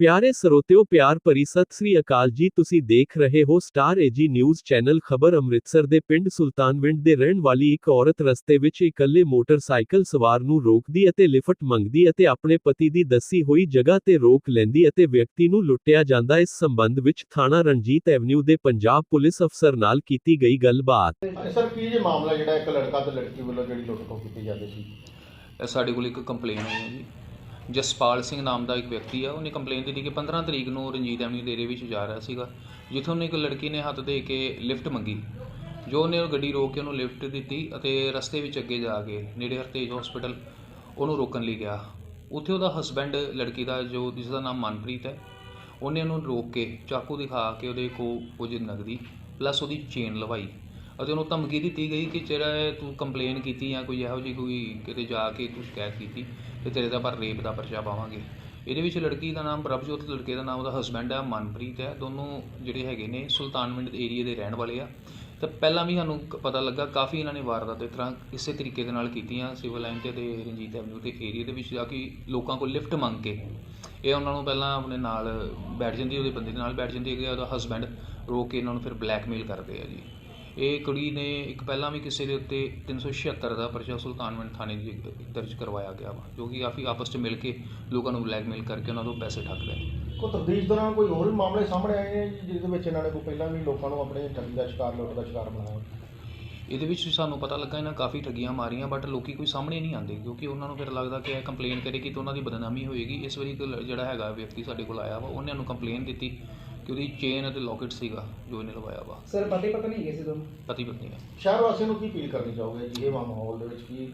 ਪਿਆਰੇ ਸਰੋਤਿਓ ਪਿਆਰ ਭਰੀ ਸਤਿ ਸ੍ਰੀ ਅਕਾਲ ਜੀ। ਤੁਸੀਂ ਦੇਖ ਰਹੇ ਹੋ ਸਟਾਰ ਏਜੀ ਨਿਊਜ਼ ਚੈਨਲ ਖਬਰ ਅੰਮ੍ਰਿਤਸਰ ਦੇ ਪਿੰਡ ਸੁਲਤਾਨਵਿੰਡ ਦੇ ਰਹਿਣ ਵਾਲੀ ਇੱਕ ਔਰਤ ਰਸਤੇ ਵਿੱਚ ਇਕੱਲੇ ਮੋਟਰਸਾਈਕਲ ਸਵਾਰ ਨੂੰ ਰੋਕਦੀ ਅਤੇ ਲਿਫਟ ਮੰਗਦੀ ਅਤੇ ਆਪਣੇ ਪਤੀ ਦੀ ਦੱਸੀ ਹੋਈ ਜਗ੍ਹਾ ਤੇ ਰੋਕ ਲੈਂਦੀ ਅਤੇ ਵਿਅਕਤੀ ਨੂੰ ਲੁੱਟਿਆ ਜਾਂਦਾ। ਇਸ ਸੰਬੰਧ ਵਿੱਚ ਥਾਣਾ ਰਣਜੀਤ ਐਵਨਿਊ ਦੇ ਪੰਜਾਬ ਪੁਲਿਸ ਅਫਸਰ ਨਾਲ ਕੀਤੀ ਗਈ ਗੱਲਬਾਤ। ਸਰ ਕੀ ਜੇ ਮਾਮਲਾ ਜਿਹੜਾ ਇੱਕ ਲੜਕਾ ਤੇ ਲੜਕੀ ਵੱਲੋਂ ਜਿਹੜੀ ਲੁੱਟ ਖੋਹ ਕੀਤੀ ਜਾਂਦੀ ਸੀ? ਇਹ ਸਾਡੇ ਕੋਲ ਇੱਕ ਕੰਪਲੇਨ ਆਈ ਹੈ ਜੀ। ਜਸਪਾਲ ਸਿੰਘ ਨਾਮ ਦਾ ਇੱਕ ਵਿਅਕਤੀ ਆ, ਉਹਨੇ ਕੰਪਲੇਨ ਦਿੱਤੀ ਕਿ 15 ਤਰੀਕ ਨੂੰ ਰਣਜੀਤ ਐਵਨਿਊ ਦੇ ਏਰੀਏ ਵਿੱਚ ਜਾ ਰਿਹਾ ਸੀਗਾ, ਜਿੱਥੋਂ ਉਹਨੇ ਇੱਕ ਲੜਕੀ ਨੇ ਹੱਥ ਦੇ ਕੇ ਲਿਫਟ ਮੰਗੀ, ਜੋ ਉਹਨੇ ਉਹ ਗੱਡੀ ਰੋਕ ਕੇ ਉਹਨੂੰ ਲਿਫਟ ਦਿੱਤੀ ਅਤੇ ਰਸਤੇ ਵਿੱਚ ਅੱਗੇ ਜਾ ਕੇ ਨੇੜੇ ਹਰਤੇਜ ਹਸਪੀਟਲ ਉਹਨੂੰ ਰੋਕਣ ਲਈ ਗਿਆ। ਉੱਥੇ ਉਹਦਾ ਹਸਬੈਂਡ ਲੜਕੀ ਦਾ, ਜੋ ਜਿਸ ਦਾ ਨਾਮ ਮਨਪ੍ਰੀਤ ਹੈ, ਉਹਨੇ ਉਹਨੂੰ ਰੋਕ ਕੇ ਚਾਕੂ ਦਿਖਾ ਕੇ ਉਹਦੇ ਕੋ ਕੁਝ ਨਗਦੀ ਪਲੱਸ ਉਹਦੀ ਚੇਨ ਲਵਾਈ। ਅਤੇ ਉਹਨੂੰ ਧਮਕੀ ਦਿੱਤੀ ਗਈ ਕਿ ਜਿਹੜਾ ਇਹ ਤੂੰ ਕੰਪਲੇਨ ਕੀਤੀ ਜਾਂ ਕੋਈ ਇਹੋ ਜਿਹੀ ਕੋਈ ਕਿਤੇ ਜਾ ਕੇ ਤੂੰ ਸ਼ਿਕਾਇਤ ਕੀਤੀ, ਤੇ ਤੇਰੇ ਦਾ ਪਰ ਰੇਪ ਦਾ ਪਰਚਾ ਪਾਵਾਂਗੇ। ਇਹਦੇ ਵਿੱਚ ਲੜਕੀ ਦਾ ਨਾਮ ਪ੍ਰਭਜੋਤ, ਲੜਕੇ ਦਾ ਨਾਮ ਉਹਦਾ ਹਸਬੈਂਡ ਹੈ ਮਨਪ੍ਰੀਤ ਹੈ। ਦੋਨੋਂ ਜਿਹੜੇ ਹੈਗੇ ਨੇ ਸੁਲਤਾਨਵਿੰਡ ਏਰੀਆ ਦੇ ਰਹਿਣ ਵਾਲੇ ਆ। ਤਾਂ ਪਹਿਲਾਂ ਵੀ ਸਾਨੂੰ ਪਤਾ ਲੱਗਾ, ਕਾਫੀ ਇਹਨਾਂ ਨੇ ਵਾਰਦਾਤ ਇਸ ਤਰ੍ਹਾਂ ਇਸੇ ਤਰੀਕੇ ਦੇ ਨਾਲ ਕੀਤੀਆਂ ਸਿਵਲ ਲਾਈਨ ਤੇ ਤੇ ਰਣਜੀਤ ਐਵਨਿਊ ਦੇ ਏਰੀਆ ਦੇ ਵਿੱਚ ਜਾ ਕੇ ਲੋਕਾਂ ਕੋਲ ਲਿਫਟ ਮੰਗ ਕੇ। ਇਹ ਉਹਨਾਂ ਨੂੰ ਪਹਿਲਾਂ ਆਪਣੇ ਨਾਲ ਬੈਠ ਜਾਂਦੀ, ਉਹਦੇ ਬੰਦੇ ਦੇ ਨਾਲ ਬੈਠ ਜਾਂਦੀ ਹੈ ਉਹਦਾ ਹਸਬੈਂਡ ਰੋਕ ਕੇ ਇਹਨਾਂ ਨੂੰ ਫਿਰ ਬਲੈਕਮੇਲ ਕਰਦੇ ਆ ਜੀ। ਇਹ ਕੁੜੀ ਨੇ ਇੱਕ ਪਹਿਲਾਂ ਵੀ ਕਿਸੇ ਦੇ ਉੱਤੇ 376 ਦਾ ਪਰਚਾ ਸੁਲਤਾਨਵਿੰਡ ਥਾਣੇ ਦੀ ਦਰਜ ਕਰਵਾਇਆ ਗਿਆ ਵਾ ਜੋ ਕਿ ਕਾਫੀ ਆਪਸ 'ਚ ਮਿਲ ਕੇ ਲੋਕਾਂ ਨੂੰ ਬਲੈਕਮੇਲ ਕਰਕੇ ਉਹਨਾਂ ਤੋਂ ਪੈਸੇ ਠੱਗ ਲਏ। ਕੋਈ ਤਫਦੀਸ਼ ਦੌਰਾਨ ਕੋਈ ਹੋਰ ਵੀ ਮਾਮਲੇ ਸਾਹਮਣੇ ਆਏ ਨੇ ਜੀ, ਜਿਹਦੇ ਵਿੱਚ ਇਹਨਾਂ ਨੇ ਕੋਈ ਪਹਿਲਾਂ ਵੀ ਲੋਕਾਂ ਨੂੰ ਆਪਣੇ ਠੱਗੀ ਦਾ ਸ਼ਿਕਾਰ ਲੁੱਟ ਦਾ ਸ਼ਿਕਾਰ ਬਣਾਇਆ? ਇਹਦੇ ਵਿੱਚ ਸਾਨੂੰ ਪਤਾ ਲੱਗਾ ਇਹਨਾਂ ਕਾਫੀ ਠੱਗੀਆਂ ਮਾਰੀਆਂ ਬਟ ਲੋਕੀ ਕੋਈ ਸਾਹਮਣੇ ਨਹੀਂ ਆਉਂਦੇ ਕਿਉਂਕਿ ਉਹਨਾਂ ਨੂੰ ਫਿਰ ਲੱਗਦਾ ਕਿ ਇਹ ਕੰਪਲੇਨ ਕਰੇਗੀ ਤਾਂ ਉਹਨਾਂ ਦੀ ਬਦਨਾਮੀ ਹੋਏਗੀ। ਇਸ ਵਾਰੀ ਇੱਕ ਲ- ਜਿਹੜਾ ਹੈਗਾ ਵਿਅਕਤੀ ਸਾਡੇ ਕੋਲ ਆਇਆ ਵਾ ਉਹਨੇ ਨੂੰ ਕੰਪਲੇਨ ਦਿੱਤੀ। ਕਿ ਉਹਦੀ ਚੇਨ ਅਤੇ ਲੋਕਟ ਸੀਗਾ ਜੋ ਇਹਨੇ ਲਵਾਇਆ ਵਾ। ਸਰ ਪਤੀ ਪਤਨੀ ਹੈਗੇ ਸੀ ਦੋਨੋਂ? ਪਤੀ ਪਤਨੀ ਹੈ। ਸ਼ਹਿਰ ਵਾਸੀਆਂ ਨੂੰ ਕੀ ਅਪੀਲ ਕਰਨੀ ਚਾਹੋਗੇ ਜੀ ਇਹ ਮਾਹੌਲ ਦੇ ਵਿੱਚ ਕੀ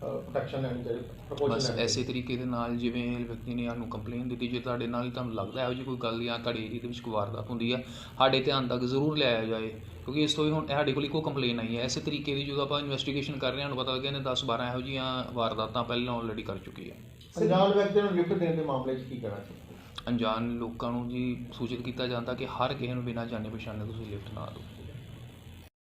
ਪ੍ਰੋਟੈਕਸ਼ਨ ਲੈਣੀ ਚਾਹੀਦੀ ਬਸ ਐਸੇ ਤਰੀਕੇ ਦੇ ਨਾਲ ਜਿਵੇਂ ਇਹ ਵਿਅਕਤੀ ਨੇ ਸਾਨੂੰ ਕੰਪਲੇਨ ਦਿੱਤੀ ਜੇ ਤੁਹਾਡੇ ਨਾਲ ਤੁਹਾਨੂੰ ਲੱਗਦਾ ਇਹੋ ਜਿਹੀ ਕੋਈ ਗੱਲ ਜਾਂ ਤੁਹਾਡੇ ਏਰੀਏ ਦੇ ਵਿੱਚ ਕੋਈ ਵਾਰਦਾਤ ਹੁੰਦੀ ਆ ਸਾਡੇ ਧਿਆਨ ਤੱਕ ਜ਼ਰੂਰ ਲਿਆਇਆ ਜਾਏ ਕਿਉਂਕਿ ਇਸ ਤੋਂ ਹੀ ਹੁਣ ਸਾਡੇ ਕੋਲ ਇੱਕੋ ਕੰਪਲੇਨ ਆਈ ਹੈ। ਐਸੇ ਤਰੀਕੇ ਦੀ ਜਦੋਂ ਆਪਾਂ ਇਨਵੈਸਟੀਗੇਸ਼ਨ ਕਰ ਰਹੇ ਹਾਂ ਸਾਨੂੰ ਪਤਾ ਲੱਗਿਆ ਨੇ 10 12 ਇਹੋ ਜਿਹੀਆਂ ਵਾਰਦਾਤਾਂ ਪਹਿਲਾਂ ਆਲਰੇਡੀ ਕਰ ਚੁੱਕੀ ਹੈ। ਅਣਜਾਣ ਵਿਅਕਤੀ ਨੂੰ ਲਿਫਟ ਦੇਣ ਦੇ ਮਾਮਲੇ 'ਚ ਕੀ ਕਹਿਣਾ ਚਾਹੀਦਾ ਅਣਜਾਣ ਲੋਕਾਂ ਨੂੰ ਜੀ ਸੂਚਿਤ ਕੀਤਾ ਜਾਂਦਾ ਕਿ ਹਰ ਕਿਸੇ ਨੂੰ ਬਿਨਾਂ ਜਾਣੇ ਪਛਾਣੇ ਤੁਸੀਂ ਲਿਫਟ ਨਾ ਦਿਓ।